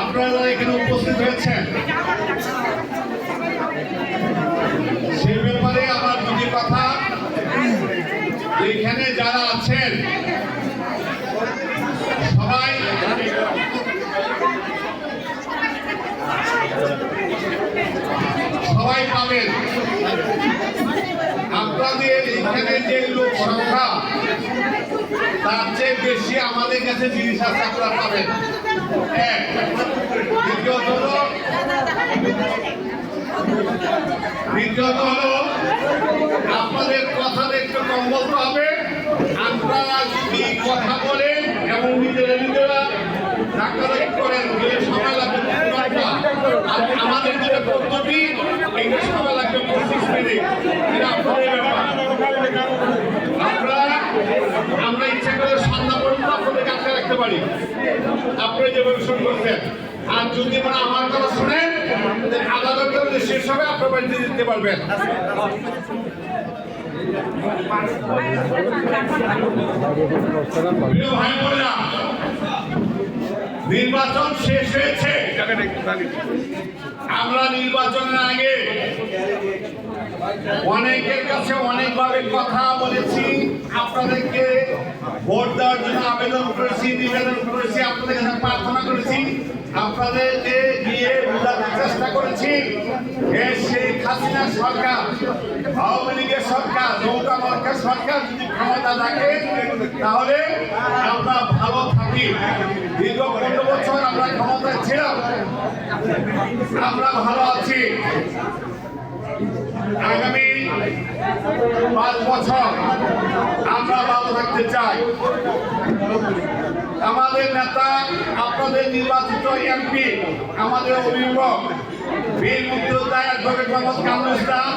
আপনারা এখানে উপস্থিত হয়েছেন সে ব্যাপারে আমার দুটি কথা। এখানে যারা আছেন, সবাই সবাই পাবেন। আপনাদের এখানে যে লোক সংখ্যা, তার চেয়ে বেশি আমাদের কাছে জিনিস আছে, আপনারা পাবেন। দ্বিতীয়ত হলো আপনাদের কথার একটু কম বলতে হবে আপনারা যদি কথা বলেন এবং নিজেরা নিজেরা ডাক্তারি করেন গেলে সময় লাগবে আমাদের যে পদ্ধতি এটা সময় লাগবে পঁচিশ মিনিট আপনাদের আমরা আমরা ইচ্ছা করে সন্ধ্যা পর্যন্ত আপনাদেরকে আটকে রাখতে পারি। আপনারা করবেন। আর যদি মানে আমার কথা শুনেন আদালত ঘণ্টার শেষ হবে আপনার বাড়িতে দিতে পারবেন। নির্বাচন শেষ হয়েছে। আমরা নির্বাচনের আগে অনেকের কাছে অনেকভাবে কথা বলেছি, আপনাদেরকে ভোট দেওয়ার জন্য আবেদন করেছি, নিবেদন করেছি, আপনাদের কাছে প্রার্থনা করেছি, আপনাদেরকে গিয়ে বোঝাতে চেষ্টা করেছি শেখ হাসিনা সরকার, আওয়ামী লীগের সরকার নৌকা মার্কা সরকার যদি ক্ষমতা থাকে, তাহলে আমরা ভালো থাকি। দীর্ঘ পনেরো বছর আমরা ক্ষমতায় ছিলাম, আমরা ভালো আছি। আগামী পাঁচ বছর আমরা ভালো থাকতে চাই। আমাদের নেতা, আপনাদের নির্বাচিত এমপি, আমাদের অভিভাবক, বীর মুক্তিযোদ্ধা অ্যাডভোকেট মোহাম্মদ কামরুল ইসলাম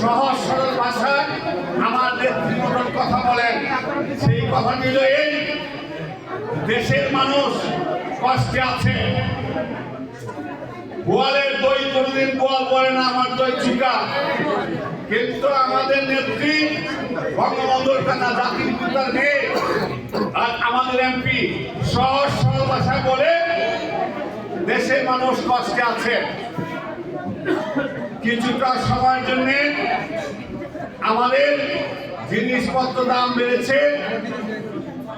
সহজ সরল ভাষায় আমার নেতৃত্বের কথা বলেন। সেই কথা এই দেশের মানুষ কষ্টে আছে। গোয়ালের দই কোনদিন গোয়াল বলে না, আমার দই চিকা। কিন্তু আমাদের নেত্রী, বঙ্গবন্ধুর কানা জাতির পিতার মেয়ে আর আমাদের এমপি সহজ সরল ভাষায় বলে, দেশের মানুষ কষ্টে আছে। কিছুটা সময়ের জন্য আমাদের জিনিসপত্র দাম বেড়েছে।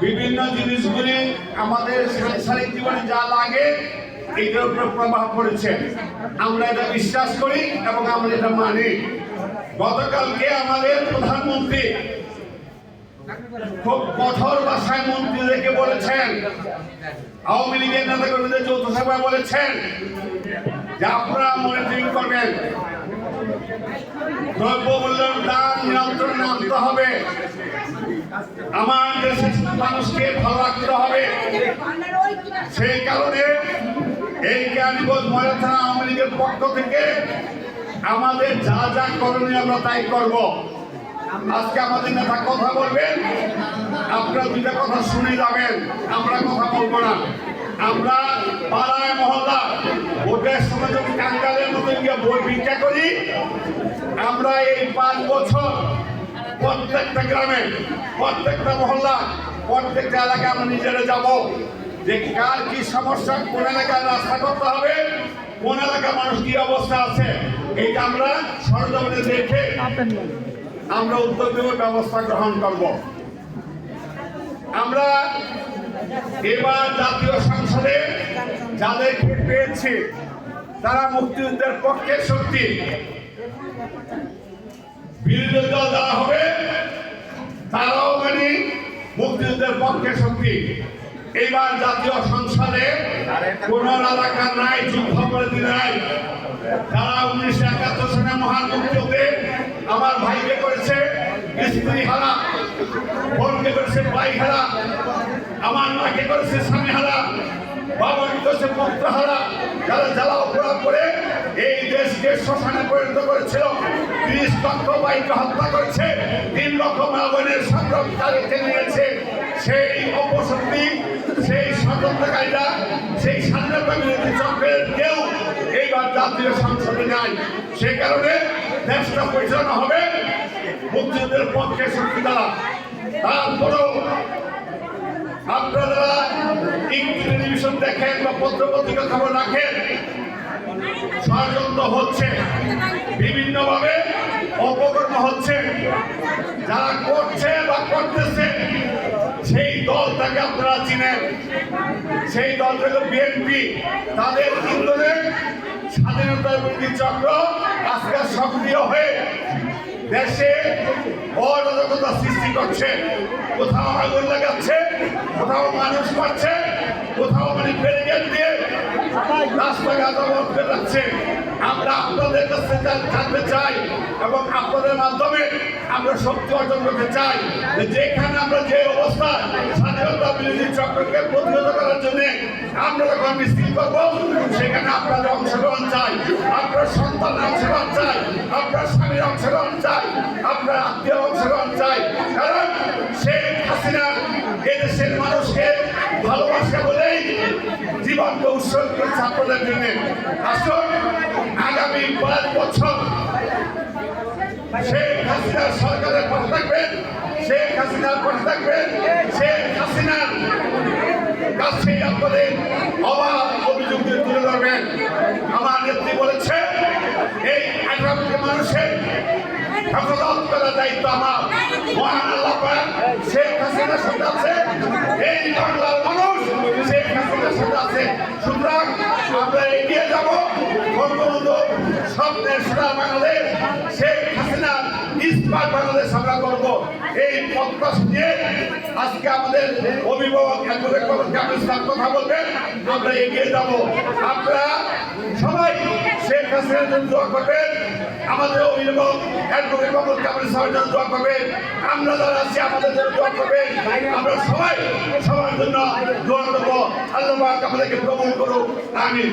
বিভিন্ন জিনিসগুলি আমাদের সাংসারিক জীবনে যা লাগে এইটার উপর প্রভাব পড়েছে। আমরা এটা বিশ্বাস করি এবং আমরা এটা মানি। গতকালকে আমাদের প্রধানমন্ত্রী খুব কঠোর ভাষায় মন্ত্রীদেরকে বলেছেন, আওয়ামী লীগের নেতা যৌথ সভায় বলেছেন যে আপনারা মনিটরিং করবেন। দ্রব্য মূল্যের দাম নিয়ন্ত্রণে আনতে হবে। আমার দেশের মানুষকে ভালো রাখতে হবে। সেই কারণে এই জ্ঞানীবোধ ময়লা থানা আওয়ামী লীগের পক্ষ থেকে আমাদের যা যা করণীয় আমরা তাই করব। আজকে আমাদের নেতা কথা বলবেন, আপনারা দুইটা কথা শুনে যাবেন, আমরা কথা বলব না। আমরা পাড়ায় মহল্লা ভোটের সময় যখন কাঙ্গালের মতো গিয়ে ভোট ভিক্ষা করি, আমরা এই পাঁচ বছর প্রত্যেকটা গ্রামে, প্রত্যেকটা মহল্লা প্রত্যেকটা এলাকায় আমরা নিজেরা যাব। যে কার কি সমস্যা, কোন এলাকায় রাস্তা করতে হবে, কোন এলাকার মানুষ কি অবস্থা আছে, এইটা আমরা সরজমিনে দেখে আমরা উদ্যোগ নেব ব্যবস্থা গ্রহণ করব। আমরা এবার জাতীয় সংসদে যাদেরকে পেয়েছি, তারা মুক্তিযুদ্ধের পক্ষে শক্তি। বিরোধী দল যারা হবে, তারাও মানে মুক্তিযুদ্ধের পক্ষে শক্তি। এইবার জাতীয় সংসদে কোন এলাকা নাই, যুদ্ধ করে দিন নাই। যারা উনিশশো একাত্তর সালে মহান মুক্তিযুদ্ধে আমার ভাইকে করেছে, স্ত্রী হারা, বোনকে করেছে, ভাই হারা, আমার মাকে করেছে, স্বামী হারা বাবাকে করেছে, পুত্র হারা, যারা জ্বালাও পোড়া করে এই দেশকে শ্মশানে পরিণত করেছিল, তিরিশ লক্ষ বাইকে হত্যা করেছে, তিন লক্ষ মা বোনের সংগ্রাম তাদেরকে নিয়েছে, সেই অপশক্তি সেই স্বাধীনতা বিরোধী চক্রের কেউ এইবার জাতীয় সংসদে নাই। সে কারণে দেশটা পরিচালনা হবে মুক্তিযুদ্ধের পক্ষে শক্তি দ্বারা। তারপরেও আপনারা টেলিভিশন দেখেন বা পত্র খবর রাখেন, ষড়যন্ত্র হচ্ছে, বিভিন্নভাবে অপকর্ম হচ্ছে। যারা করছে বা করতেছে সেই দলটাকে আপনারা চিনেন সেই দলটা হলো বিএনপি, তাদের আন্দোলনে স্বাধীনতা বিরোধী চক্র আজকে সক্রিয় হয়ে দেশে অরাজকতা সৃষ্টি করছে। কোথাও আগুন লাগাচ্ছে, কোথাও মানুষ মারছে, কোথাও মানে ব্যারিকেড দিয়ে রাস্তাঘাট অবরোধ করে আমরা আপনাদের কাছে জানতে চাই এবং আপনাদের মাধ্যমে আমরা শক্তি অর্জন করতে চাই যেখানে আমরা যে অবস্থা স্বাধীনতা বিরোধী চক্রকে প্রতিহত করার জন্য আমরা যখন মিছিল করব, সেখানে আপনাদের অংশগ্রহণ চাই, আপনার সন্তানের অংশগ্রহণ চাই, আপনার স্বামীর অংশগ্রহণ চাই, আপনার আত্মীয় অংশগ্রহণ চাই। কারণ শেখ হাসিনা এদেশের মানুষকে ভালোবাসে বলেই জীবনকে উৎসর্গ করেছে আপনাদের জন্য। আসুন, আগামী পাঁচ বছর শেখ হাসিনার সরকারের পাশে থাকবেন শেখ হাসিনার পাশে থাকবেন কাছে আপনাদের অবাধ অভিযোগ দিয়ে তুলে ধরবেন আমার নেত্রী বলেছে এই কোটি মানুষের দায়িত্ব আমার। মহান আল্লাহ এই বাংলার মানুষ আছে। সুতরাং আমরা এগিয়ে যাব। বঙ্গবন্ধু স্বপ্নের সোনার বাংলাদেশ শেখ বাংলাদেশ আমরা করব। এই প্রত্যাশ নিয়ে আজকে আমাদের অভিভাবক অ্যাডভোকেট কামিল ইসলাম কথা বলবেন। আমরা এগিয়ে যাব। আপনারা সবাই শেখ হাসিনার জন্য দোয়া করবেন। আমাদের অভিভাবক অ্যাডভোকেট মোহাম্মদ কামিল ইসলামের জন্য দোয়া করবেন। আমরা যারা আছি, আমাদের জন্য দোয়া করবেন। আমরা সবাই সবার জন্য দোয়া করব। আল্লাহ আমাদেরকে কবুল করুক। আমিন।